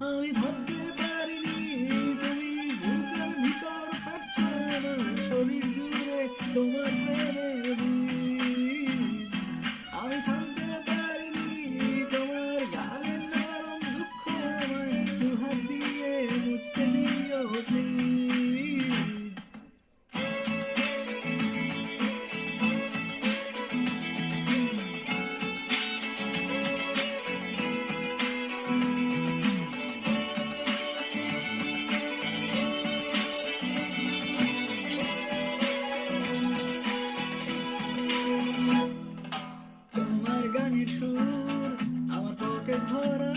আমি ভাবতে পারিনি তুমি বুকের ভিতর ফাটছো শরীর জুড়ে তোমার আমার পকেট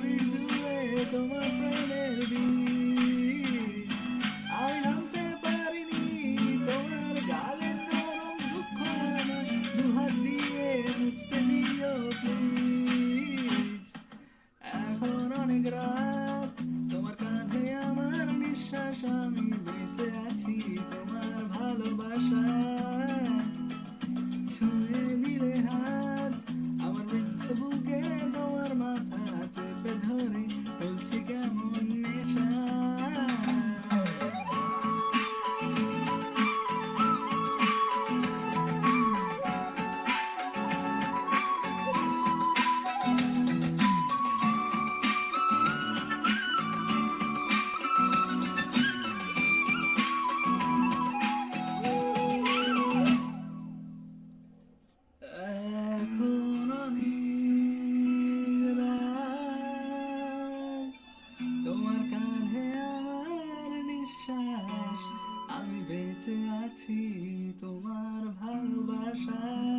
শরীর জুড়ে তোমার প্রেমের বীজ। আমি ভাবতে পারিনি তোমার গালের নরম দুঃখ আমার দুহাত দিয়ে মুছতে দিও প্লিজ এখন অনেক রাত, তোমার কাঁধে আমার নিঃশ্বাস, আমি বেঁচে আছি তোমার ভালোবাসায়। ভালোবাসায়